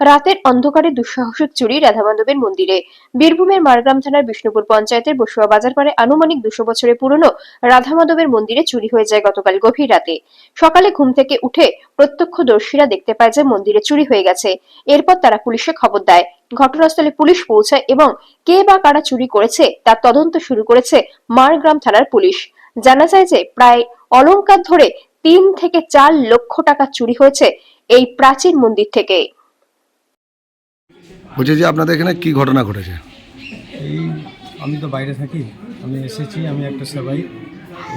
রাতের অন্ধকারে দুঃসাহসিক চুরি রাধামাধবের মন্দিরে। বীরভূমের মারগ্রাম থানার বিষ্ণুপুর পঞ্চায়েতের বসুয়া বাজার পাড়ে আনুমানিক দুশো বছরের পুরনো রাধামাধবের মন্দিরে চুরি হয়ে যায় গতকাল গভীর রাতে। সকালে ঘুম থেকে উঠে প্রত্যক্ষদর্শীরা দেখতে পায় যে মন্দিরে চুরি হয়ে গেছে। এরপর তারা পুলিশে খবর দেয়। ঘটনাস্থলে পুলিশ পৌঁছায় এবং কে বা কারা চুরি করেছে তার তদন্ত শুরু করেছে মারগ্রাম থানার পুলিশ। জানা যায় যে প্রায় অলংকার ধরে তিন থেকে চার লক্ষ টাকা চুরি হয়েছে এই প্রাচীন মন্দির থেকে। বলছি যে আপনাদের এখানে কি ঘটনা ঘটেছে? এই, আমি তো বাইরে থাকি। আমি এসেছি, আমি একটা সেবাই।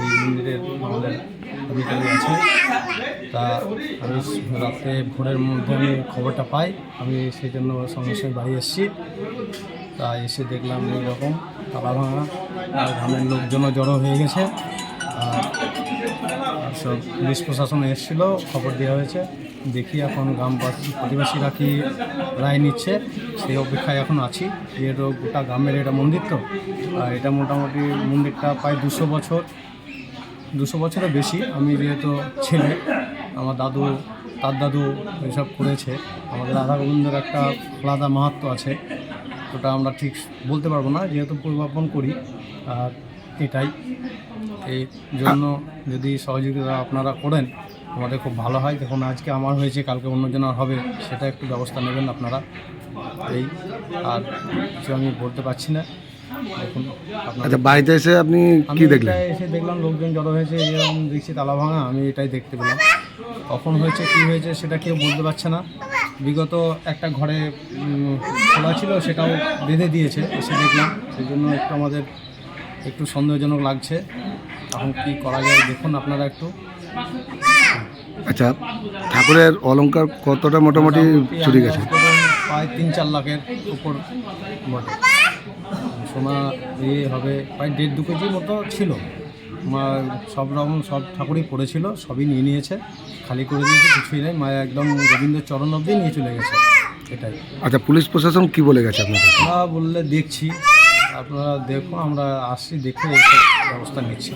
এই মন্দিরের আমাদের কমিটারি আছে। তা আমি রাতে ভোরের মধ্যে আমি খবরটা পাই। আমি সেই জন্য সঙ্গে সঙ্গে বাড়ি এসেছি। তা এসে দেখলাম এইরকম, তালা ভাঙা, আর গ্রামের লোকজনও জড়ো হয়ে গেছে। আর সব পুলিশ প্রশাসন এসেছিল, খবর দেওয়া হয়েছে। দেখি এখন গ্রামবাসী প্রতিবেশীরা কি রায় নিচ্ছে, সেই অপেক্ষায় এখন আছি। যেহেতু গোটা গ্রামের এটা মন্দির তো। আর এটা মোটামুটি মন্দিরটা প্রায় দুশো বছর। দুশো বছরের বেশি। আমি যেহেতু ছেলে, আমার দাদু, তার দাদু এসব করেছে। আমাদের রাধা গোবিন্দের একটা আলাদা মাহাত্ম আছে। ওটা আমরা ঠিক বলতে পারব না, যেহেতু পরিবর্তন করি। আর এটাই এই জন্য যদি সহযোগিতা আপনারা করেন আমাদের খুব ভালো হয়। দেখুন আজকে আমার হয়েছে কালকে অন্যজনের হবে সেটা একটু ব্যবস্থা নেবেন আপনারা। এই আর কিছু আমি বলতে পারছি না। দেখুন আচ্ছা বাড়িতে এসে আপনি কি দেখলেন? এসে দেখলাম লোকজন জড়ো হয়েছে এরকম দেখছি তালা ভাঙা আমি এটাই দেখতে পেলাম। কখন হয়েছে কি হয়েছে সেটা কেউ বলতে পারছে না। বিগত একটা ঘরে খোলা ছিল সেটাও বেঁধে দিয়েছে এসে দেখলাম। সেই জন্য একটু আমাদের একটু সন্দেহজনক লাগছে। এখন কি করা যায় দেখুন আপনারা একটু। আচ্ছা ঠাকুরের অলংকার কতটা মোটামুটি চুরি গেছে? প্রায় তিন চার লাখের উপর বটে। সোনা দিয়ে হবে প্রায় দেড় দু কেজির মতো ছিল। মা সব রকম সব ঠাকুরই পড়েছিল সবই নিয়ে নিয়েছে। খালি করে দিয়েছে কিছুই নেই। মা একদম রবীন্দ্র চরণ অব্দি নিয়ে চলে গেছে। এটাই। আচ্ছা পুলিশ প্রশাসন কি বলে গেছে আপনাদের? আমরা বললে দেখছি। আপনারা দেখুন আমরা আসছি দেখে ব্যবস্থা নিচ্ছি।